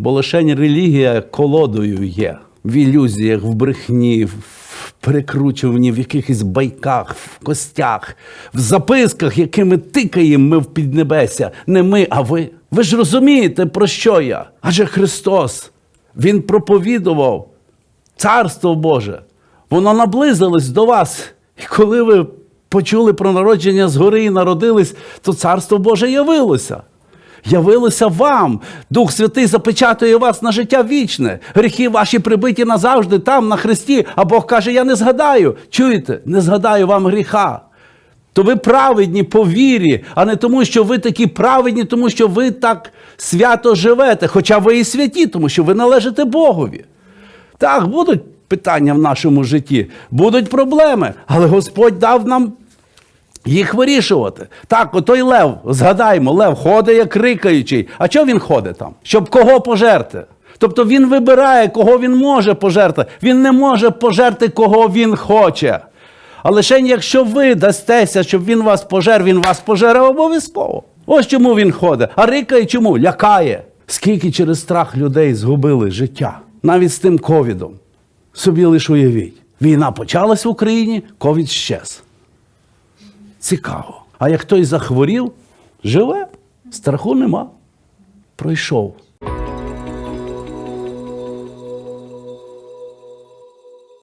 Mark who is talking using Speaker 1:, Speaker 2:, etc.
Speaker 1: бо лишень релігія колодою є. В ілюзіях, в брехні, в перекручуванні, в якихось байках, в костях, в записках, якими тикаємо ми в піднебеся. Не ми, а ви. Ви ж розумієте, про що я? Адже Христос, Він проповідував Царство Боже. Воно наблизилось до вас. І коли ви почули про народження згори і народились, то Царство Боже явилося. Явилося вам. Дух Святий запечатує вас на життя вічне. Гріхи ваші прибиті назавжди там, на Христі. А Бог каже: Я не згадаю. Чуєте? Не згадаю вам гріха. То ви праведні по вірі, а не тому, що ви такі праведні, тому що ви так свято живете. Хоча ви і святі, тому що ви належите Богові. Так, будуть питання в нашому житті, будуть проблеми, але Господь дав нам їх вирішувати. Так, отой Лев, згадаймо, Лев ходить як рикаючий. А чого він ходить там? Щоб кого пожерти? Тобто він вибирає, кого він може пожерти. Він не може пожерти, кого він хоче. А лише якщо ви дастеся, щоб він вас пожер, він вас пожере обов'язково. Ось чому він ходить. А рикає чому? Лякає. Скільки через страх людей згубили життя, навіть з тим ковідом. Собі лиш уявіть. Війна почалась в Україні, ковід щез. Цікаво. А як хтось захворів, живе, страху нема. Пройшов.